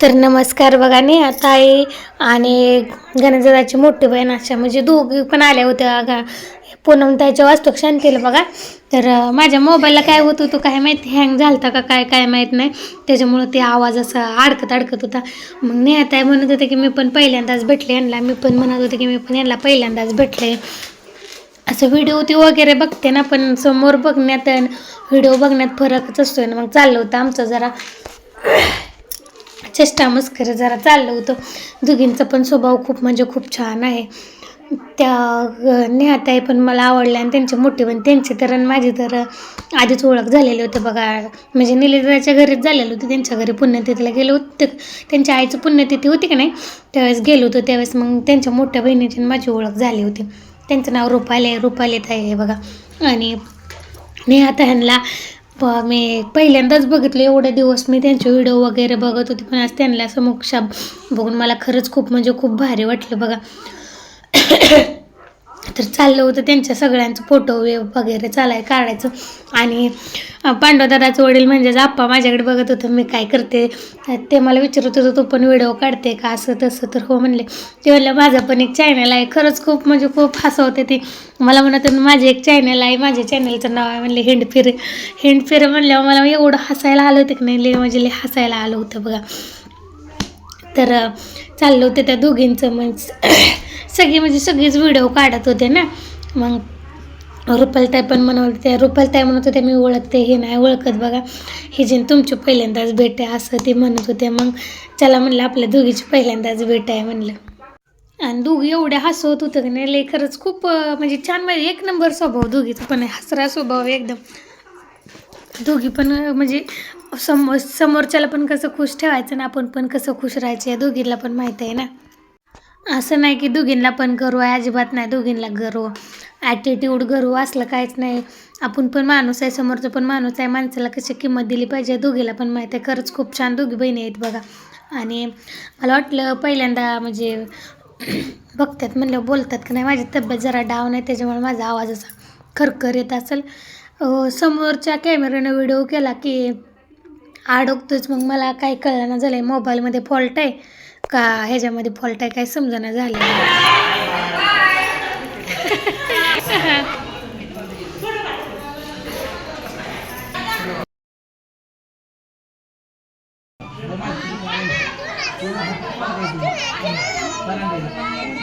तर नमस्कार बघा नेहा ताई आणि गणेशदाची मोठी बहीण अशा म्हणजे दोघी पण आल्या होत्या गा पूनम ताईच्या वास्तुक्षण केलं बघा. तर माझ्या मोबाईलला काय होत होतं काय माहीत? हँग झालता का काय काय माहीत नाही. त्याच्यामुळं ते आवाज असा अडकत अडकत होता. मग नेहा ताई म्हणत होते की मी पण पहिल्यांदाच भेटले यांना. मी पण म्हणत होते की मी पण यांना पहिल्यांदाच भेटले. असं व्हिडिओ ती वगैरे बघते ना पण समोर बघण्यात आणि व्हिडिओ बघण्यात फरकच असतोय ना. मग चाललं होतं आमचं जरा. चेष्टा मस्कर जरा चाललं होतं. दोघींचा पण स्वभाव खूप म्हणजे खूप छान आहे. त्या नेहाताई पण मला आवडल्या आणि त्यांची मोठी पण. त्यांची तर आणि माझी तर आधीच ओळख झालेली होती बघा. म्हणजे निलेदाच्या घरीच झालेलं होतं. त्यांच्या घरी पुण्यतिथीला गेलो होते. त्यांच्या आईचं पुण्यतिथी होती की नाही? त्यावेळेस गेलो होतो. त्यावेळेस मग त्यांच्या मोठ्या बहिणीची आणि माझी ओळख झाली होती. त्यांचं नाव रुपाली आहे. रुपाली ताई आहे बघा. आणि नेहाता प मी पहिल्यांदाच बघितलं एवढे दिवस. मी त्यांचे व्हिडिओ वगैरे बघत होते पण आज त्यांना समोक्षा बघून मला खरंच खूप म्हणजे खूप भारी वाटलं बघा. तर चाललं होतं त्यांच्या सगळ्यांचं फोटो वगैरे चालाय काढायचं. आणि पांडवदादाचं वडील म्हणजेच आप्पा माझ्याकडे बघत होतं मी काय करते? ते मला विचारत होतं तू पण व्हिडिओ काढते का? असं तसं तर हो म्हणले. ते म्हणलं माझं पण एक चॅनल आहे. खरंच खूप म्हणजे खूप हसवते ते. मला म्हणत माझे एक चॅनल आहे माझ्या चॅनलचं नाव आहे. म्हणले हिंडफिरे हिंडफिरे म्हणल्यावर मला एवढं हसायला आलं होतं की नाही लय म्हणजे लय हसायला आलं होतं बघा. तर चाललो चाललं होतं त्या दोघींचं मग सगळी म्हणजे सगळीच व्हिडिओ काढत होते ना. मग रुपालताई पण म्हणत होत्या रुपालताई म्हणत होत्या मी ओळखते हे नाही ओळखत बघा. हे जे तुमची पहिल्यांदाच भेट आहे असं ते म्हणत होते. मग चला म्हणलं आपल्या दोघीची पहिल्यांदाच भेट आहे म्हणलं. आणि दोघी एवढ्या हसवत होतं की नाही लई खरंच खूप म्हणजे छान म्हणजे एक नंबर स्वभाव दोघीचा पण हसरा स्वभाव एकदम. दोघी पण म्हणजे समोर समोरच्याला पण कसं खुश ठेवायचं ना आपण पण कसं खुश राहायचं या दोघींना पण माहीत आहे ना. असं नाही की दोघींना पण गर्व आहे अजिबात नाही दोघींना गर्व. ॲटिट्यूड गर्व असलं काहीच नाही. आपण पण माणूस आहे समोरचं पण माणूस आहे माणसाला कशी किंमत दिली पाहिजे दोघीला पण माहीत आहे. खरंच खूप छान दोघी बहिणी आहेत बघा. आणि मला वाटलं पहिल्यांदा म्हणजे बघतात म्हणलं बोलतात की नाही माझी तब्येत जरा डाऊन आहे त्याच्यामुळे माझा आवाज असा खरखर येत असेल समोरच्या कॅमेऱ्यानं व्हिडिओ केला की अडकतोच मग मला काही कळलं ना झालं मोबाईलमध्ये फॉल्ट आहे का? ह्याच्यामध्ये फॉल्ट आहे काय समजणं झालं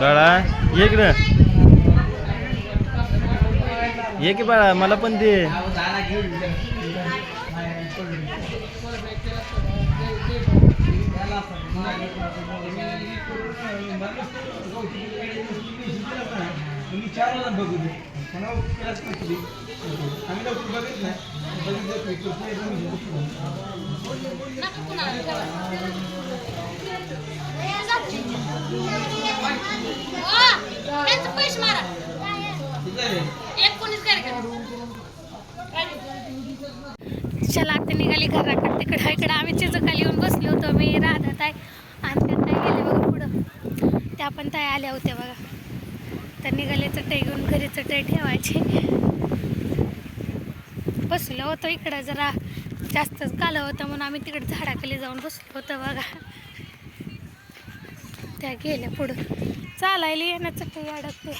बाळा ये इकडं. ये की बाळा मला पण दे. बघितलं मारा. चला आता निघाली घराकडे. तिकडं इकडं. आम्ही चिचकाली येऊन बसलो होतो. मी राधा ताई आणि त्या ताई गेले बघा पुढं. त्या पण ताई आल्या होत्या बघा. तर निघाले चटई घेऊन घरी चटई ठेवायची. बसलो होतो इकडं. जरा जास्तच कालं होतं म्हणून आम्ही तिकडं झाडाखाली जाऊन बसलो होतो बघा. त्या गेल्या पुढं. चालायला येणं काही अडकते